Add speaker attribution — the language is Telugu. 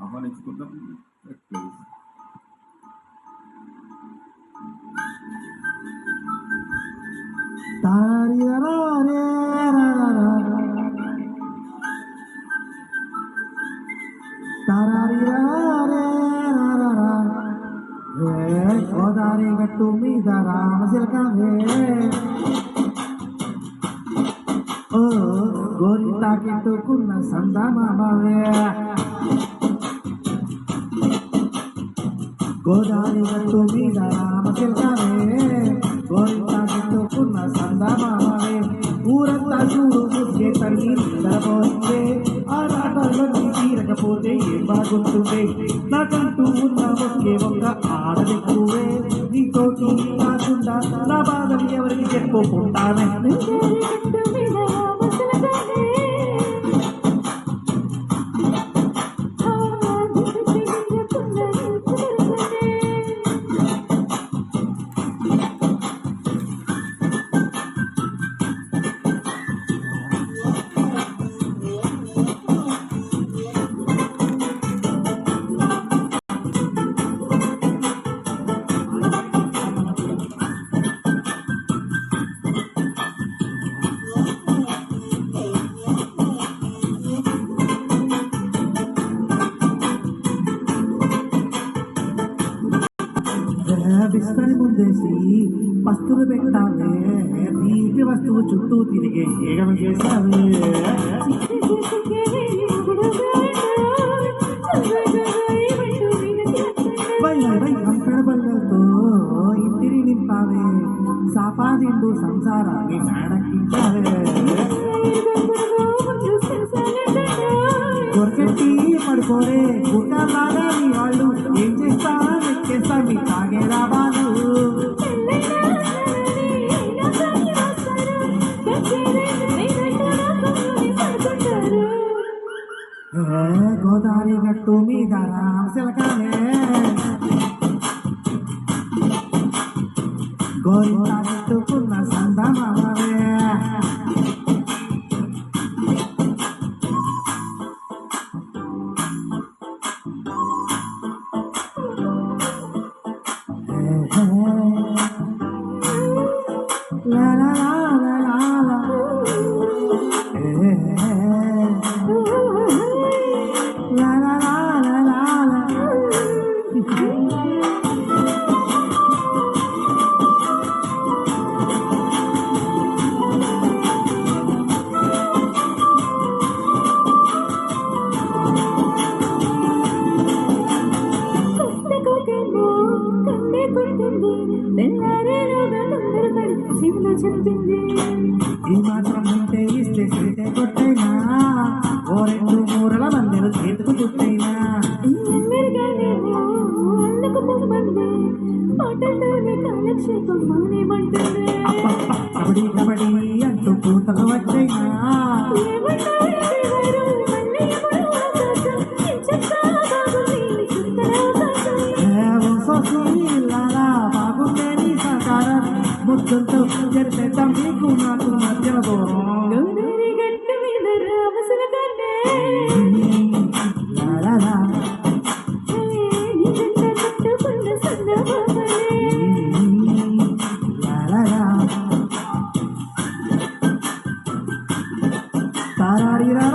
Speaker 1: ఆహ్వానించుకుందాం ప్లీజ్
Speaker 2: గోదారి గట్టు మీద రామశిలకమే ఓ గోరింటాకెట్టుకున్న సందమామవే గోదావరి గట్టు మీద రామచిల్కమే గోరింటా కెట్టుకున్న సందమామే ఊరంతా చూడు చూసే తల్లి నిద్రపోతే ఆ రాటల్లో తీరకపోతే ఏం బాగుంటుంది? నాకంటూ ఉన్న ఒకే ఒక్క ఆడదెక్కువే నీతో కాకుండా నా బాధలు ఎవరికి చెప్పుకుంటానే బిస్తరి ముందేసి పస్తులు పెట్టావే. నీటి వస్తువు చుట్టూ తిరిగే ఏగలు చేసావే వై ఇంటిని నింపావే. సాపాదిండు సంసారాన్ని మేడక్కించావే కొరకెట్టి పడుకోరే. గుట్టలాగా మీ వాళ్ళు ఏం చేస్తారా? ఏ గోదావరి గట్టు మీద రామశిలకాలే గోరింటా పెట్టుకున్న సందమామవే La la la la la la. Eh, La
Speaker 3: చెప్పింది.
Speaker 2: ఈ మాత్రం ఉంటే ఇస్తే చేతే కొట్టైనా ఓ రెండు మూరల మందిరు చేతుకు చుట్టైనా కబడి కబడి అంటూ కూతలు వచ్చైనా. ముద్దులతో జరిపేద్దాం నీకు నాకు మధ్యన దూరం La la la. La la